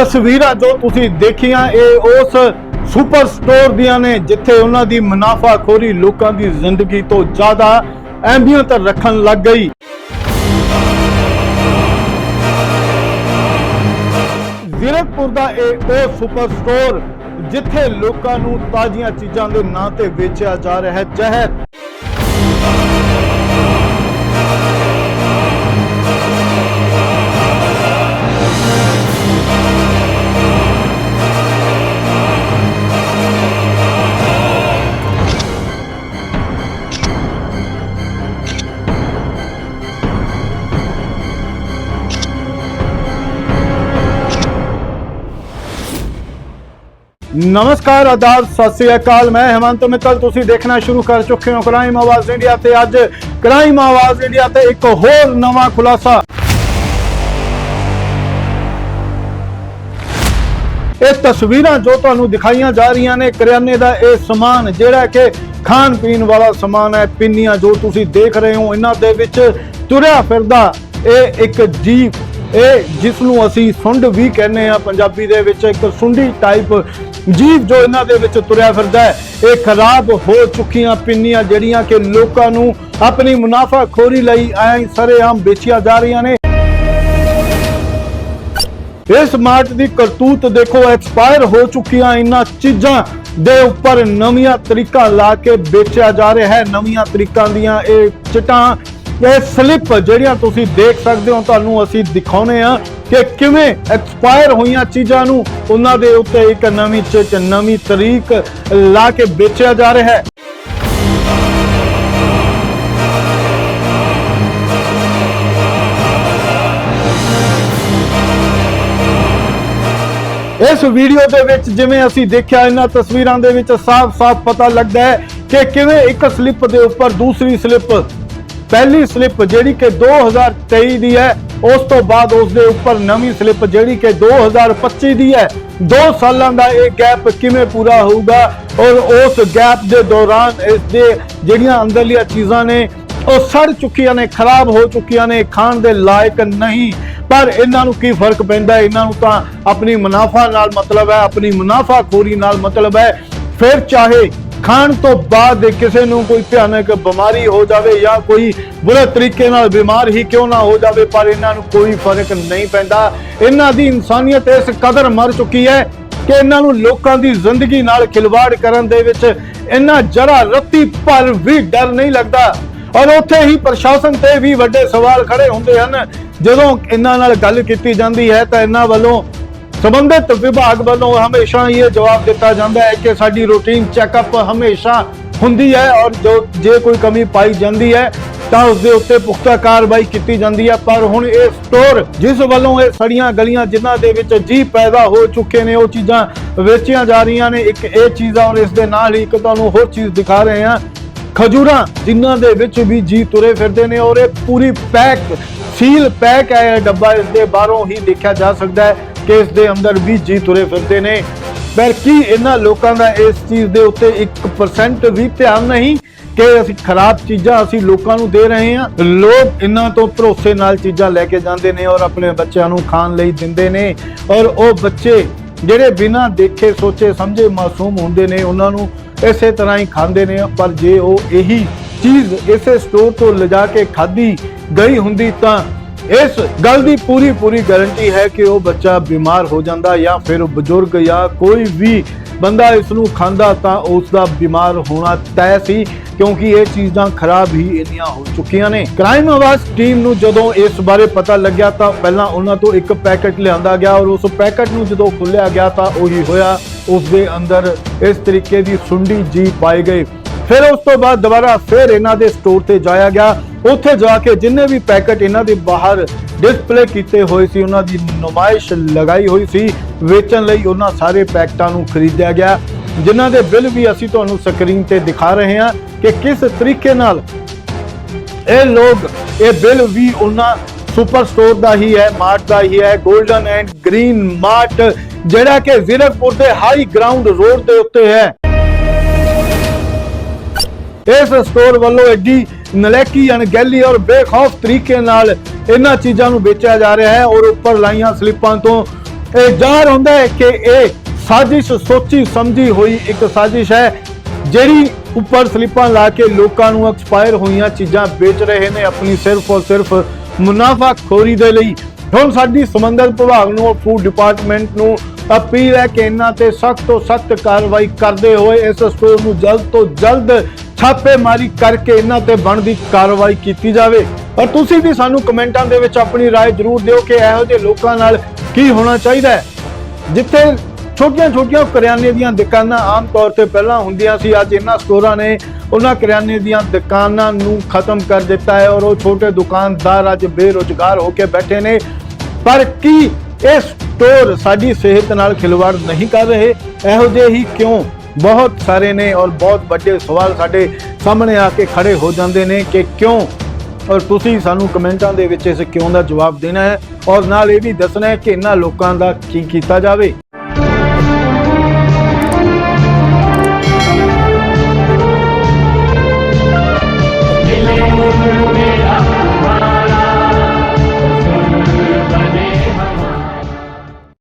ਤਸਵੀਰਾਂ ਜੋ ਤੁਸੀਂ ਦੇਖੀਆਂ, ਇਹ ਉਸ ਸੁਪਰ ਸਟੋਰ ਦੀਆਂ ਨੇ, ਜਿੱਥੇ ਉਹਨਾਂ ਦੀ ਮੁਨਾਫਾਖੋਰੀ ਲੋਕਾਂ ਦੀ ਜ਼ਿੰਦਗੀ ਤੋਂ ਜ਼ਿਆਦਾ ਅਹਿਮੀਅਤ ਰੱਖਣ ਲੱਗ ਗਈ। ਜ਼ੀਰਕਪੁਰ ਦਾ ਇਹ ਉਹ ਸੁਪਰ ਸਟੋਰ ਜਿੱਥੇ ਲੋਕਾਂ ਨੂੰ ਤਾਜ਼ੀਆਂ ਚੀਜ਼ਾਂ ਦੇ ਨਾਂ ਤੇ ਵੇਚਿਆ ਜਾ ਰਿਹਾ ਹੈ। ਜ਼ਹਿਰ ਨਮਸਕਾਰ, ਆਦਾਬ, ਸਤਿ ਸ੍ਰੀ ਅਕਾਲ। ਮੈਂ ਹੇਮੰਤ ਮਿੱਤਲ, ਤੁਸੀਂ ਦੇਖਣਾ ਸ਼ੁਰੂ ਕਰ ਚੁੱਕੇ ਹੋ ਕ੍ਰਾਈਮ ਆਵਾਜ਼ ਇੰਡੀਆ ਤੇ ਅੱਜ ਕ੍ਰਾਈਮ ਆਵਾਜ਼ ਇੰਡੀਆ ਤੇ ਇੱਕ ਹੋਰ ਨਵਾਂ ਖੁਲਾਸਾ। ਇਹ ਤਸਵੀਰਾਂ ਜੋ ਤੁਹਾਨੂੰ ਦਿਖਾਈਆਂ ਜਾ ਰਹੀਆਂ ਨੇ, ਕਰਿਆਨੇ ਦਾ ਇਹ ਸਮਾਨ, ਜਿਹੜਾ ਕਿ ਖਾਣ ਪੀਣ ਵਾਲਾ ਸਮਾਨ ਹੈ, ਪਿੰਨੀਆਂ ਜੋ ਤੁਸੀਂ ਦੇਖ ਰਹੇ ਹੋ, ਇਹਨਾਂ ਦੇ ਵਿੱਚ ਤੁਰਿਆ ਫਿਰਦਾ ਇਹ ਇੱਕ ਜੀਪ ਇਹ ਜਿਸ ਨੂੰ ਅਸੀਂ ਸੁੰਡ ਵੀ ਕਹਿੰਦੇ ਆ ਪੰਜਾਬੀ ਦੇ ਵਿੱਚ ਇੱਕ ਸੁੰਡੀ ਟਾਈਪ ਜੀਵ ਜੋ ਇਹਨਾਂ ਦੇ ਵਿੱਚ ਤੁਰਿਆ ਫਿਰਦਾ ਹੈ, ਇਹ ਖਰਾਬ ਹੋ ਚੁੱਕੀਆਂ ਪਿੰਨੀਆਂ ਜਿਹੜੀਆਂ ਕਿ ਲੋਕਾਂ ਨੂੰ ਆਪਣੀ ਮੁਨਾਫਾਖੋਰੀ ਲਈ ਐਂ ਸਰੇਆਮ ਵੇਚੀਆਂ ਜਾ ਰਹੀਆਂ ਨੇ। ਇਸ ਮਾਰਟ ਦੀ ਕਰਤੂਤ ਦੇਖੋ, ਐਕਸਪਾਇਰ ਹੋ ਚੁੱਕੀਆਂ ਇਹਨਾਂ ਚੀਜ਼ਾਂ ਦੇ ਉੱਪਰ ਨਵੀਆਂ ਤਰੀਕਾ ਲਾ ਕੇ ਵੇਚਿਆ ਜਾ ਰਿਹਾ ਹੈ। ਨਵੀਆਂ ਤਰੀਕਾਂ ਦੀਆਂ ਇਹ ਚਟਾਂ ਇਹ ਸਲਿੱਪ ਜਿਹੜੀਆਂ ਤੁਸੀਂ ਦੇਖ ਸਕਦੇ ਹੋ, ਤੁਹਾਨੂੰ ਅਸੀਂ ਦਿਖਾਉਨੇ ਆ ਕਿ ਕਿਵੇਂ ਐਕਸਪਾਇਰ ਹੋਈਆਂ ਚੀਜ਼ਾਂ ਨੂੰ ਉਹਨਾਂ ਦੇ ਉੱਤੇ ਇੱਕ ਨਵੀਂ ਚਿੱਟ ਨਵੀਂ ਤਰੀਕ ਲਾ ਕੇ ਵੇਚਿਆ ਜਾ ਰਿਹਾ ਹੈ। ਇਸ ਵੀਡੀਓ ਦੇ ਵਿੱਚ ਜਿਵੇਂ ਅਸੀਂ ਦੇਖਿਆ, ਇਹਨਾਂ ਤਸਵੀਰਾਂ ਦੇ ਵਿੱਚ ਸਾਫ਼-ਸਾਫ਼ ਪਤਾ ਲੱਗਦਾ ਹੈ ਕਿ ਕਿਵੇਂ ਇੱਕ ਸਲਿੱਪ ਦੇ ਉੱਪਰ ਦੂਸਰੀ ਸਲਿੱਪ ਪਹਿਲੀ ਸਲਿੱਪ ਜਿਹੜੀ ਕਿ 2023 ਦੀ ਹੈ, ਉਸ ਤੋਂ ਬਾਅਦ ਉਸ ਦੇ ਉੱਪਰ ਨਵੀਂ ਸਲਿੱਪ ਜਿਹੜੀ ਕਿ 2025 ਦੀ ਹੈ। 2 ਸਾਲਾਂ ਦਾ ਇਹ ਗੈਪ ਕਿਵੇਂ ਪੂਰਾ ਹੋਊਗਾ ਔਰ ਉਸ ਗੈਪ ਦੇ ਦੌਰਾਨ ਇਸ ਦੇ ਜਿਹੜੀਆਂ ਅੰਦਰਲੀਆਂ ਚੀਜ਼ਾਂ ਨੇ, ਉਹ ਸੜ ਚੁੱਕੀਆਂ ਨੇ, ਖਰਾਬ ਹੋ ਚੁੱਕੀਆਂ ਨੇ, ਖਾਣ ਦੇ ਲਾਇਕ ਨਹੀਂ। ਪਰ ਇਹਨਾਂ ਨੂੰ ਕੀ ਫ਼ਰਕ ਪੈਂਦਾ? ਇਹਨਾਂ ਨੂੰ ਤਾਂ ਆਪਣੀ ਮੁਨਾਫਾ ਨਾਲ ਮਤਲਬ ਹੈ, ਆਪਣੀ ਮੁਨਾਫਾਖੋਰੀ ਨਾਲ ਮਤਲਬ ਹੈ। ਫਿਰ ਚਾਹੇ ਖਾਣ ਤੋਂ ਬਾਅਦ ਕਿਸੇ ਨੂੰ ਕੋਈ ਭਿਆਨਕ ਬਿਮਾਰੀ ਹੋ ਜਾਵੇ ਜਾਂ ਕੋਈ ਬੁਰੇ ਤਰੀਕੇ ਨਾਲ ਬਿਮਾਰ ਹੀ ਕਿਉਂ ਨਾ ਹੋ ਜਾਵੇ, ਪਰ ਇਹਨਾਂ ਨੂੰ ਕੋਈ ਫ਼ਰਕ ਨਹੀਂ ਪੈਂਦਾ। ਇਹਨਾਂ ਦੀ ਇਨਸਾਨੀਅਤ ਇਸ ਕਦਰ ਮਰ ਚੁੱਕੀ ਹੈ ਕਿ ਇਹਨਾਂ ਨੂੰ ਲੋਕਾਂ ਦੀ ਜ਼ਿੰਦਗੀ ਨਾਲ ਖਿਲਵਾੜ ਕਰਨ ਦੇ ਵਿੱਚ ਇਹਨਾਂ ਜਰਾ ਰੱਤੀ ਪਰ ਵੀ ਡਰ ਨਹੀਂ ਲੱਗਦਾ। ਔਰ ਉੱਥੇ ਹੀ ਪ੍ਰਸ਼ਾਸਨ ਤੇ ਵੀ ਵੱਡੇ ਸਵਾਲ ਖੜੇ ਹੁੰਦੇ ਹਨ। ਜਦੋਂ ਇਹਨਾਂ ਨਾਲ ਗੱਲ ਕੀਤੀ ਜਾਂਦੀ ਹੈ ਤਾਂ ਇਹਨਾਂ ਵੱਲੋਂ ਸੰਬੰਧਿਤ ਵਿਭਾਗ ਵੱਲੋਂ ਹਮੇਸ਼ਾ ਇਹ ਜਵਾਬ ਦਿੱਤਾ ਜਾਂਦਾ ਹੈ ਕਿ ਸਾਡੀ ਰੂਟੀਨ ਚੈੱਕਅਪ ਹਮੇਸ਼ਾ ਹੁੰਦੀ ਹੈ ਔਰ ਜੋ ਜੇ ਕੋਈ ਕਮੀ ਪਾਈ ਜਾਂਦੀ ਹੈ ਤਾਂ ਉਸ ਦੇ ਉੱਤੇ ਪੁਖਤਾ ਕਾਰਵਾਈ ਕੀਤੀ ਜਾਂਦੀ ਹੈ। ਪਰ ਹੁਣ ਇਹ ਸਟੋਰ ਜਿਸ ਵੱਲੋਂ ਇਹ ਸੜੀਆਂ ਗਲੀਆਂ ਜਿਨ੍ਹਾਂ ਦੇ ਵਿੱਚ ਜੀ ਪੈਦਾ ਹੋ ਚੁੱਕੇ ਨੇ, ਉਹ ਚੀਜ਼ਾਂ ਵੇਚੀਆਂ ਜਾ ਰਹੀਆਂ ਨੇ। ਇੱਕ ਇਹ ਚੀਜ਼ ਔਰ ਇਸ ਦੇ ਨਾਲ ਹੀ ਇੱਕ ਤੁਹਾਨੂੰ ਹੋਰ ਚੀਜ਼ ਦਿਖਾ ਰਹੇ ਹਾਂ। ਖਜੂਰਾਂ ਜਿਨ੍ਹਾਂ ਦੇ ਵਿੱਚ ਵੀ ਜੀ ਤੁਰੇ ਫਿਰਦੇ ਨੇ ਔਰ ਇਹ ਪੂਰੀ ਪੈਕ, ਸੀਲ ਪੈਕ ਹੈ ਡੱਬਾ ਇਸ ਦੇ ਬਾਹਰੋਂ ਹੀ ਦੇਖਿਆ ਜਾ ਸਕਦਾ ਹੈ। ਕਿ ਦੇ ਅੰਦਰ ਵੀ ਜੀ ਤੁਰੇ ਫਿਰਦੇ ਨੇ। ਪਰ ਇਹਨਾਂ ਲੋਕਾਂ ਦਾ ਇਸ ਚੀਜ਼ ਦੇ ਉੱਤੇ 1% ਵੀ ਧਿਆਨ ਨਹੀਂ ਕਿ ਅਸੀਂ ਖਰਾਬ ਚੀਜ਼ਾਂ ਅਸੀਂ ਲੋਕਾਂ ਨੂੰ ਦੇ ਰਹੇ ਹਾਂ? ਲੋਕ ਇਹਨਾਂ ਤੋਂ ਭਰੋਸੇ ਨਾਲ ਚੀਜ਼ਾਂ ਲੈ ਕੇ ਜਾਂਦੇ ਨੇ ਔਰ ਆਪਣੇ ਬੱਚਿਆਂ ਨੂੰ ਖਾਣ ਲਈ ਦਿੰਦੇ ਨੇ। ਔਰ ਉਹ ਬੱਚੇ ਜਿਹੜੇ ਬਿਨਾਂ ਦੇਖੇ, ਸੋਚੇ, ਸਮਝੇ ਮਾਸੂਮ ਹੁੰਦੇ ਨੇ, ਉਹਨਾਂ ਨੂੰ ਇਸੇ ਤਰ੍ਹਾਂ ਹੀ ਖਾਂਦੇ ਨੇ। ਪਰ ਜੇ ਉਹ ਇਹੀ ਚੀਜ਼ ਇਸੇ ਸਟੋਰ ਤੋਂ ਲਿਜਾ ਕੇ ਖਾਧੀ ਗਈ ਹੁੰਦੀ ਤਾਂ ਇਸ ਗੱਲ ਦੀ ਪੂਰੀ ਪੂਰੀ ਗਾਰੰਟੀ ਹੈ ਕਿ ਉਹ ਬੱਚਾ ਬਿਮਾਰ ਹੋ ਜਾਂਦਾ ਜਾਂ ਫਿਰ ਬਜ਼ੁਰਗ ਜਾਂ ਕੋਈ ਵੀ ਬੰਦਾ ਇਸ ਨੂੰ ਖਾਂਦਾ ਤਾਂ ਉਸ ਦਾ ਬਿਮਾਰ ਹੋਣਾ ਤੈਅ ਸੀ, ਕਿਉਂਕਿ ਇਹ ਚੀਜ਼ਾਂ ਖਰਾਬ ਹੀ ਇੰਨੀਆਂ ਹੋ ਚੁੱਕੀਆਂ ਨੇ। ਕ੍ਰਾਈਮ ਆਵਾਜ਼ ਟੀਮ ਨੂੰ ਜਦੋਂ ਇਸ ਬਾਰੇ ਪਤਾ ਲੱਗਿਆ ਤਾਂ ਪਹਿਲਾਂ ਉਹਨਾਂ ਤੋਂ ਇੱਕ ਪੈਕੇਟ ਲਿਆਂਦਾ ਗਿਆ ਔਰ ਉਸ ਪੈਕੇਟ ਨੂੰ ਜਦੋਂ ਖੋਲ੍ਹਿਆ ਗਿਆ ਤਾਂ ਉਹੀ ਹੋਇਆ। ਉਸ ਦੇ ਅੰਦਰ ਇਸ ਤਰੀਕੇ ਦੀ ਸੁੰਡੀ ਜੀ ਪਾਈ ਗਈ। ਫਿਰ ਉਸ ਤੋਂ ਬਾਅਦ ਦੁਬਾਰਾ ਫਿਰ ਇਹਨਾਂ ਦੇ ਸਟੋਰ ਤੇ ਜਾਇਆ ਗਿਆ। ਉੱਥੇ ਜਾ ਕੇ ਜਿੰਨੇ ਵੀ ਪੈਕੇਟ ਇਹਨਾਂ ਦੇ ਬਾਹਰ ਡਿਸਪਲੇ ਕੀਤੇ ਹੋਏ ਸੀ, ਉਹਨਾਂ ਦੀ ਨੁਮਾਇਸ਼ ਲਗਾਈ ਹੋਈ ਸੀ, ਵੇਚਣ ਲਈ ਉਹਨਾਂ ਸਾਰੇ ਪੈਕਟਾਂ ਨੂੰ ਖਰੀਦਿਆ ਗਿਆ। ਜਿਨ੍ਹਾਂ ਦੇ ਬਿੱਲ ਵੀ ਅਸੀਂ ਤੁਹਾਨੂੰ ਸਕਰੀਨ ਤੇ ਦਿਖਾ ਰਹੇ ਹਾਂ ਕਿ ਕਿਸ ਤਰੀਕੇ ਨਾਲ ਇਹ ਲੋਕ, ਇਹ ਬਿੱਲ ਵੀ ਉਹਨਾਂ ਸੁਪਰ ਸਟੋਰ ਦਾ ਹੀ ਹੈ, ਮਾਰਟ ਦਾ ਹੀ ਹੈ 골ਡਨ ਐਂਡ ਗ੍ਰੀਨ ਮਾਰਟ ਜਿਹੜਾ ਕਿ ਜ਼ੀਰਕਪੁਰ ਦੇ ਹਾਈ ਗਰਾਊਂਡ ਰੋਡ ਦੇ ਉੱਤੇ ਹੈ। ਇਸ ਸਟੋਰ ਵੱਲੋਂ ਐਡੀ ਨਲੈਕੀ, ਅਣਗਹਿਲੀ ਔਰ ਬੇਖੌਫ ਤਰੀਕੇ ਨਾਲ ਇਹਨਾਂ ਚੀਜ਼ਾਂ ਨੂੰ ਵੇਚਿਆ ਜਾ ਰਿਹਾ ਹੈ ਔਰ ਉੱਪਰ ਲਾਈਆਂ ਸਲਿੱਪਾਂ ਤੋਂ ਇਹ ਜ਼ਾਹਰ ਹੁੰਦਾ ਹੈ ਕਿ ਇਹ ਸਾਜ਼ਿਸ਼ ਸੋਚੀ ਸਮਝੀ ਹੋਈ ਇੱਕ ਸਾਜ਼ਿਸ਼ ਹੈ, ਜਿਹੜੀ ਉੱਪਰ ਸਲਿੱਪਾਂ ਲਾ ਕੇ ਲੋਕਾਂ ਨੂੰ ਐਕਸਪਾਇਰ ਹੋਈਆਂ ਚੀਜ਼ਾਂ ਵੇਚ ਰਹੇ ਨੇ ਆਪਣੀ ਸਿਰਫ ਔਰ ਸਿਰਫ ਮੁਨਾਫ਼ਾਖੋਰੀ ਦੇ ਲਈ। ਹੁਣ ਸਾਡੀ ਸਮੰਦਰ ਵਿਭਾਗ ਨੂੰ ਔਰ ਫੂਡ ਡਿਪਾਰਟਮੈਂਟ ਨੂੰ ਅਪੀਲ ਹੈ ਕਿ ਇਹਨਾਂ ਤੇ ਸਖਤ ਤੋਂ ਸਖਤ ਕਾਰਵਾਈ ਕਰਦੇ ਹੋਏ ਇਸ ਸਟੋਰ ਨੂੰ ਜਲਦ ਤੋਂ ਜਲਦ ਛਾਪੇਮਾਰੀ ਕਰਕੇ ਇਹਨਾਂ ਤੇ ਬਣਦੀ ਕਾਰਵਾਈ ਕੀਤੀ ਜਾਵੇ ਔਰ ਤੁਸੀਂ ਵੀ ਸਾਨੂੰ ਕਮੈਂਟਾਂ ਦੇ ਵਿੱਚ ਆਪਣੀ رائے ਜ਼ਰੂਰ ਦਿਓ ਕਿ ਇਹੋ ਜਿਹੇ ਲੋਕਾਂ ਨਾਲ ਕੀ ਹੋਣਾ ਚਾਹੀਦਾ ਹੈ ਜਿੱਥੇ ਛੋਟੀਆਂ-ਛੋਟੀਆਂ ਕਰਿਆਨੇ ਦੀਆਂ ਦੁਕਾਨਾਂ ਆਮ ਤੌਰ ਤੇ ਪਹਿਲਾਂ ਹੁੰਦੀਆਂ ਸੀ ਅੱਜ ਇਹਨਾਂ ਸਟੋਰਾਂ ਨੇ ਉਹਨਾਂ ਕਰਿਆਨੇ ਦੀਆਂ ਦੁਕਾਨਾਂ ਨੂੰ ਖਤਮ ਕਰ ਦਿੱਤਾ ਹੈ ਔਰ ਉਹ ਛੋਟੇ ਦੁਕਾਨਦਾਰ ਅੱਜ ਬੇਰੁਜ਼ਗਾਰ ਹੋ ਕੇ ਬੈਠੇ ਨੇ ਪਰ ਕੀ ਇਹ ਸਟੋਰ ਸਾਡੀ ਸਿਹਤ ਨਾਲ ਖਿਲਵਾੜ ਨਹੀਂ ਕਰ ਰਹੇ ਇਹੋ ਜਿਹੇ ਹੀ ਕਿਉਂ ਬਹੁਤ ਸਾਰੇ ਨੇ ਔਰ ਬਹੁਤ ਵੱਡੇ ਸਵਾਲ ਸਾਡੇ ਸਾਹਮਣੇ ਆ ਕੇ ਖੜੇ ਹੋ ਜਾਂਦੇ ਨੇ ਕਿ ਕਿਉਂ? ਔਰ ਤੁਸੀਂ ਸਾਨੂੰ ਕਮੈਂਟਾਂ ਦੇ ਵਿੱਚ ਇਸ ਕਿਉਂ ਦਾ ਜਵਾਬ ਦੇਣਾ ਹੈ ਔਰ ਨਾਲ ਇਹ ਵੀ ਦੱਸਣਾ ਹੈ ਕਿ ਇਹਨਾਂ ਲੋਕਾਂ ਦਾ ਕੀ ਕੀਤਾ ਜਾਵੇ।